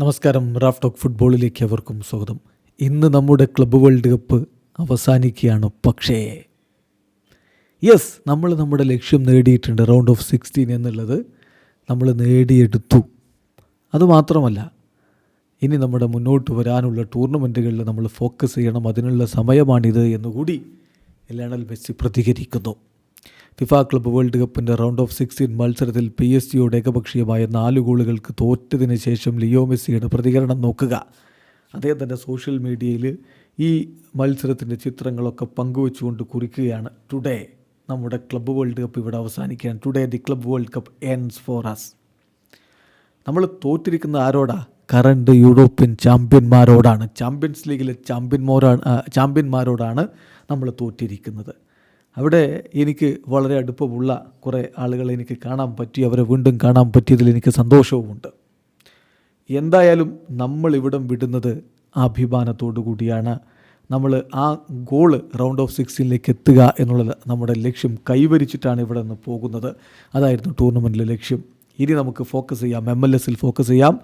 നമസ്കാരം Raf talk ഫുട്ബോളിലേക്ക് അവർക്കും സ്വാഗതം. ഇന്ന് നമ്മുടെ ക്ലബ്ബ് വേൾഡ് കപ്പ് അവസാനിക്കുകയാണ്. പക്ഷേ യെസ് നമ്മൾ നമ്മുടെ ലക്ഷ്യം നേടിയിട്ടുണ്ട്. റൗണ്ട് ഓഫ് സിക്സ്റ്റീൻ എന്നുള്ളത് നമ്മൾ നേടിയെടുത്തു. അതുമാത്രമല്ല ഇനി നമ്മുടെ മുന്നോട്ട് വരാനുള്ള ടൂർണമെന്റുകളിൽ നമ്മൾ ഫോക്കസ് ചെയ്യണം. അതിനുള്ള സമയമാണിത് എന്നുകൂടി ലയണൽ മെസ്സി പ്രതികരിക്കുന്നു. ഫിഫ ക്ലബ്ബ് വേൾഡ് കപ്പിന്റെ റൗണ്ട് ഓഫ് സിക്സ്റ്റീൻ മത്സരത്തിൽ പി എസ് ജിയോട് ഏകപക്ഷീയമായ നാല് ഗോളുകൾക്ക് തോറ്റതിന് ശേഷം ലിയോ മെസ്സിയുടെ പ്രതികരണം നോക്കുക. അദ്ദേഹം തന്റെ സോഷ്യൽ മീഡിയയിൽ ഈ മത്സരത്തിന്റെ ചിത്രങ്ങളൊക്കെ പങ്കുവെച്ചുകൊണ്ട് കുറിക്കുകയാണ്. ടുഡേ നമ്മുടെ ക്ലബ്ബ് വേൾഡ് കപ്പ് ഇവിടെ അവസാനിക്കുകയാണ്. Today the club world cup ends for us നമ്മൾ തോറ്റിരിക്കുന്ന ആരോടാ? കറണ്ട് യൂറോപ്യൻ ചാമ്പ്യന്മാരോടാണ് ചാമ്പ്യൻസ് ലീഗിലെ ചാമ്പ്യന്മാരാണ് ചാമ്പ്യന്മാരോടാണ് നമ്മൾ തോറ്റിരിക്കുന്നത്. അവിടെ എനിക്ക് വളരെ അടുപ്പമുള്ള കുറേ ആളുകളെ എനിക്ക് കാണാൻ പറ്റി അവരെ വീണ്ടും കാണാൻ പറ്റിയതിൽ എനിക്ക് സന്തോഷവുമുണ്ട്. എന്തായാലും നമ്മൾ ഇവിടം വിടുന്നത് അഭിമാനത്തോടു കൂടിയാണ്. നമ്മൾ ആ ഗോൾ റൗണ്ട് ഓഫ് സിക്സ്റ്റീനിലേക്ക് എത്തുക എന്നുള്ളത് നമ്മുടെ ലക്ഷ്യം. കൈവരിച്ചിട്ടാണ് ഇവിടെ നിന്ന് പോകുന്നത്. അതായിരുന്നു ടൂർണമെന്റിലെ ലക്ഷ്യം. ഇനി നമുക്ക് ഫോക്കസ് ചെയ്യാം. എം എൽ എസിൽ ഫോക്കസ് ചെയ്യാം.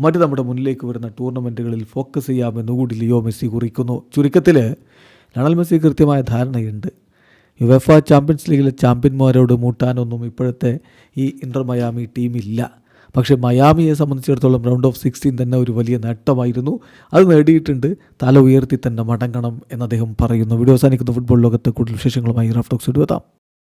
മറ്റ് നമ്മുടെ മുന്നിലേക്ക് വരുന്ന ടൂർണമെന്റുകളിൽ ഫോക്കസ് ചെയ്യാമെന്നുകൂടി ലിയോ മെസ്സി കുറിക്കുന്നു. ചുരുക്കത്തിൽ ലണൽ മെസ്സി കൃത്യമായ ധാരണയുണ്ട്. യുവഫ ചാമ്പ്യൻസ് ലീഗിലെ ചാമ്പ്യന്മാരോട് മൂട്ടാനൊന്നും ഇപ്പോഴത്തെ ഈ ഇന്റർ മയാമി ടീമില്ല. പക്ഷേ മയാമിയെ സംബന്ധിച്ചിടത്തോളം റൗണ്ട് ഓഫ് സിക്സ്റ്റീൻ തന്നെ ഒരു വലിയ നേട്ടമായിരുന്നു. അത് നേടിയിട്ടുണ്ട്. തല ഉയർത്തി തന്നെ മടങ്ങണം എന്ന് അദ്ദേഹം പറയുന്നു. വീഡിയോ അവസാനിക്കുന്ന. ഫുട്ബോൾ ലോകത്തെ കൂടുതൽ വിശേഷങ്ങളുമായി റഫ്ടോക്സ് എടുത്താം